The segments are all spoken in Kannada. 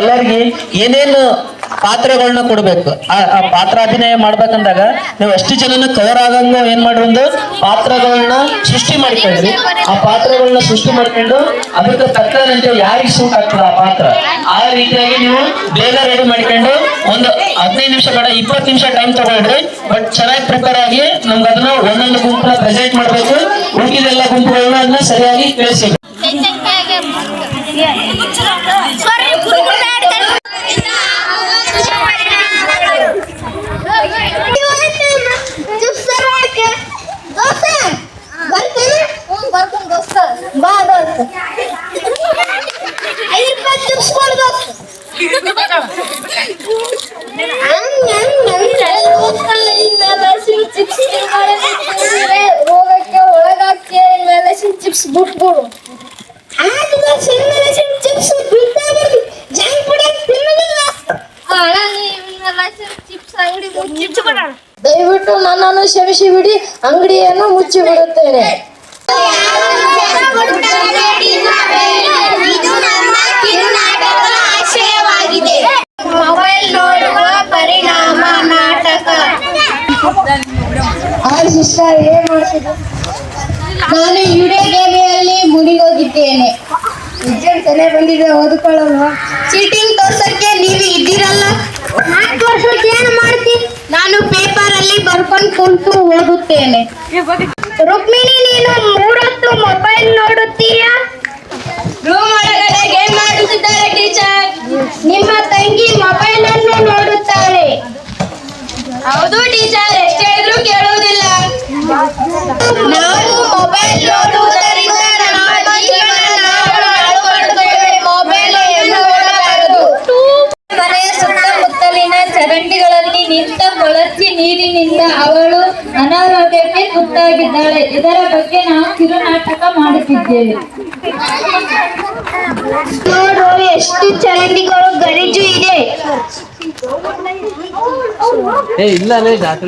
ಎಲ್ಲರಿಗೆ ಏನೇನು ಪಾತ್ರಗಳನ್ನ ಕೊಡ್ಬೇಕು? ಆ ಪಾತ್ರ ಅಭಿನಯ ಮಾಡ್ಬೇಕಂದಾಗ ನೀವು ಎಷ್ಟು ಜನನ ಕವರ್ ಆಗಂಗ ಏನ್ ಮಾಡ್ರಿ ಒಂದು ಪಾತ್ರಗಳನ್ನ ಸೃಷ್ಟಿ ಮಾಡ್ಕೊಂಡ್ರಿ. ಆ ಪಾತ್ರಗಳನ್ನ ಸೃಷ್ಟಿ ಮಾಡ್ಕೊಂಡು ಅದಕ್ಕೆ ತಕ್ಕಂತೆ ಯಾರಿಗೆ ಸೂಟ್ ಆಗ್ತದ ಆ ಪಾತ್ರ? ಆ ರೀತಿಯಾಗಿ ನೀವು ಬೇಗ ರೆಡಿ ಮಾಡ್ಕೊಂಡು ಒಂದು ಹದಿನೈದು ನಿಮಿಷ ಬೇಡ, ಇಪ್ಪತ್ತು ನಿಮಿಷ ಟೈಮ್ ತಗೊಳ್ರಿ. ಬಟ್ ಚೆನ್ನಾಗಿ ಪ್ರಿಪೇರ್ ಆಗಿ ನಮ್ಗೆ ಅದನ್ನ ಒಂದೊಂದು ಗುಂಪನ್ನ ಪ್ರೆಸೆಂಟ್ ಮಾಡ್ಬೇಕು. ಗುಂಪುಗಳನ್ನ ಅದನ್ನ ಸರಿಯಾಗಿ ತಿಳಿಸಿ ಚಿಪ್ಸ್ ಬಿಟ್ಬಿಡು ಸಣ್ಣ ಮೆಣಸಿನ ಚಿಪ್ಸ್ ಬಿಡ್ತಾ ಬರ್ಲಿ ಜಂಕ್ ಫುಡ್ ತಿನ್ನೋದಿಲ್ಲ ದಯವಿಟ್ಟು ನನ್ನನ್ನು ಕ್ಷಮಿಸಿ ಬಿಡಿ ಅಂಗಡಿಯನ್ನು ಮುಚ್ಚಿ ಬಿಡುತ್ತೇನೆ ಮೊಬೈಲ್ ನೋಡುವ ಪರಿಣಾಮ ನಾಟಕ. ಹಾಯ್ ಸಿಸ್ಟರ್ ಏನ್ ಮಾಡ್ತಿದ್ದೆ? ನಾನು ಗೇಮಿಯಲ್ಲಿ ಮುಡಿಗೋಗಿದ್ದೇನೆ ಎಕ್ಸಾಮ್ ತಲೆ ಬಂದಿದೆ ಓದ್ಕೊಳ್ಳಲ್ವಾ? ಚೀಟಿಂಗ್ ತೋರ್ಸಕ್ಕೆ ನೀವು ಇದ್ದೀರಲ್ಲ? ತೋರ್ಸಕ್ಕೆ ಏನು ಮಾಡ್ತಿ? ನಾನು ಪೇಪರ್ ಅಲ್ಲಿ ಬರ್ಕೊಂಡು ಕುಂತು ಓದುತ್ತೇನೆ. ರುಕ್ಮಿಣಿ ನೀನು ಮೂರೊತ್ತು ಮೊಬೈಲ್ ನೋಡುತ್ತೀಯ? ರೂಮ್ ಒಳಗಡೆ ಗೇಮ್ ಆಡುತ್ತಿದ್ದಾರೆ ಟೀಚರ್ ನಿಮ್ಮ ತಂಗಿ ಮೊಬೈಲ್ ಅನ್ನು ನೋಡುತ್ತಾರೆ ಹೌದು ಟೀಚರ್ ಎಷ್ಟೇ ಹೇಳಿದ್ರು ಕೇಳುವುದಿಲ್ಲ ನಾವು ಮೊಬೈಲ್ ನೋಡುವುದರಿಂದ ಚರಂಡಿಗಳಲ್ಲಿ ನಿಂತ ಕೊಳಚಿ ನೀರಿನಿಂದ ಅವಳು ಅನಾರೋಗ್ಯಕ್ಕೆ ತುತ್ತಾಗಿದ್ದಾಳೆ. ಇದರ ಬಗ್ಗೆ ನಾವು ಕಿರುನಾಟಕ ಮಾಡುತ್ತಿದ್ದೇವೆ. ನೋಡು ಎಷ್ಟು ಚರಂಡಿಗಳು ಗರಿಜು ಇದೆ.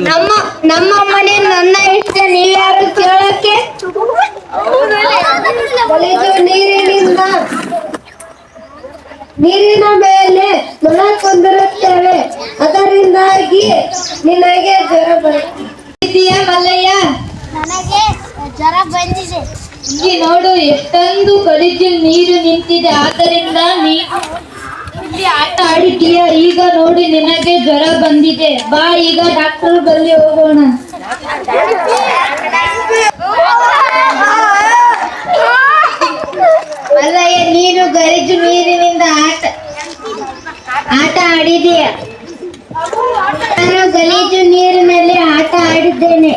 ನಮ್ಮ ನಮ್ಮ ಮನೆ ನನ್ನ ಇಷ್ಟ ನೀವ್ಯಾರು ಜ್ವರ ಮಲ್ಲಯ್ಯ. ನನಗೆ ಜ್ವರ ಬಂದಿದೆ. ಇಲ್ಲಿ ನೋಡು ಎಷ್ಟೊಂದು ಗಲೀಜು ನೀರು ನಿಂತಿದೆ. ಆದ್ದರಿಂದ ನೀ ಇಲ್ಲಿ ಆಟ ಆಡಿದ್ದೀಯ. ಈಗ ನೋಡಿ ನಿನಗೆ ಜ್ವರ ಬಂದಿದೆ. ಬಾ ಈಗ ಡಾಕ್ಟರ್ ಬಳಿ ಹೋಗೋಣ ಮಲ್ಲಯ್ಯ ನೀನು ಗಲೀಜು ನೀರಿನಿಂದ ಆಟ ಆಟ ಆಡಿದೀಯ ನಾನು ಗಲೀಜು ನೀರಿನಲ್ಲಿ ಆಟ ಆಡಿದ್ದೇನೆ.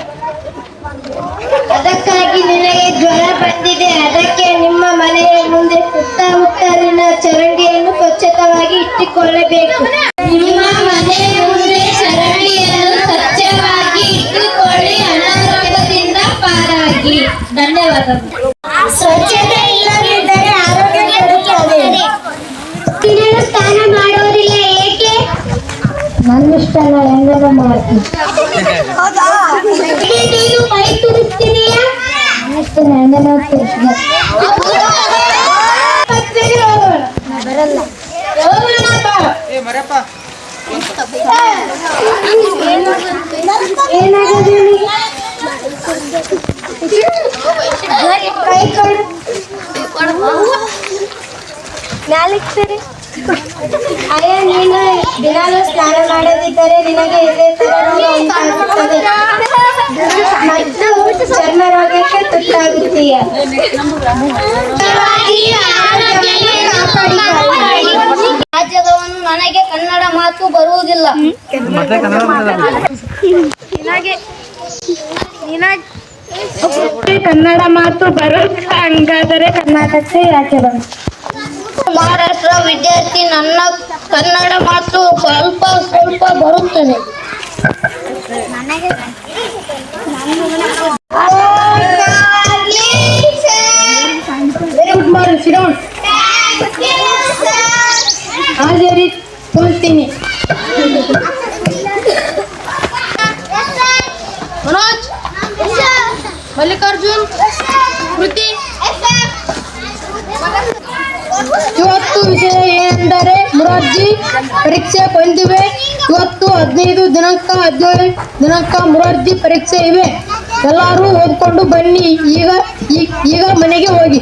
ಅದಕ್ಕಾಗಿ ನಿನಗೆ ಜ್ವರ ಬಂದಿದೆ. ಅದಕ್ಕೆ ನಿಮ್ಮ ಮನೆಯ ಮುಂದೆ ಸುತ್ತಮುತ್ತಲಿನ ಚರಂಡಿಯನ್ನು ಸ್ವಚ್ಛತವಾಗಿ ಇಟ್ಟುಕೊಳ್ಳಬೇಕು. ನಿಮ್ಮ ಮನೆಯ ಮುಂದೆ ಸ್ವಚ್ಛವಾಗಿ ಇಟ್ಟುಕೊಳ್ಳಿ. ಅನಾರೋಗ್ಯದಿಂದ ಪಾರಾಗಿ. ಧನ್ಯವಾದಗಳು. ಸ್ವಚ್ಛತೆ ಇಷ್ಟ ನಾನು ಹೆಂಗಾರ ಮಾಡ್ತೀನಿ ನೀನು? ಅಷ್ಟು ಹೆಂಗನ ಬರಲ್ಲ ಏನಾಗಿದೆ ಸ್ನಾನ ಮಾಡದಿದ್ದರೆ ನಿನಗೆ ಇದೇ ತರ ಉಂಟಾಗುತ್ತದೆ. ಮತ್ತು ಚರ್ಮ ರೋಗಕ್ಕೆ ತುತ್ತಾಗುತ್ತೀಯ. ರಾಜ್ಯದವನು ನನಗೆ ಕನ್ನಡ ಮಾತು ಬರುವುದಿಲ್ಲ. ಕನ್ನಡ ಮಾತು ಬರುತ್ತ? ಹಂಗಾದರೆ ಕರ್ನಾಟಕಕ್ಕೆ ಯಾಕೆ ಬಂತು ಮಹಾರಾಷ್ಟ್ರ ವಿದ್ಯಾರ್ಥಿ ನನ್ನ ಕನ್ನಡ ಮಾತು ಹಾಜರಿ ಕೊಡ್ತೀನಿ ಮನೋಜ್ ಮಲ್ಲಿಕಾರ್ಜುನ್ ಕೃತಿ ಇವತ್ತು ವಿಷಯ ಏನೆಂದರೆ ಮುರಾರ್ಜಿ ಪರೀಕ್ಷೆ ಬಂದಿವೆ. ಇವತ್ತು ಹದಿನೈದು ದಿನಾಂಕ ಹದಿನೇಳು ದಿನಾಂಕ ಮುರಾರ್ಜಿ ಪರೀಕ್ಷೆ ಇವೆ. ಎಲ್ಲರೂ ಓದ್ಕೊಂಡು ಬನ್ನಿ. ಈಗ ಈಗ ಮನೆಗೆ ಹೋಗಿ.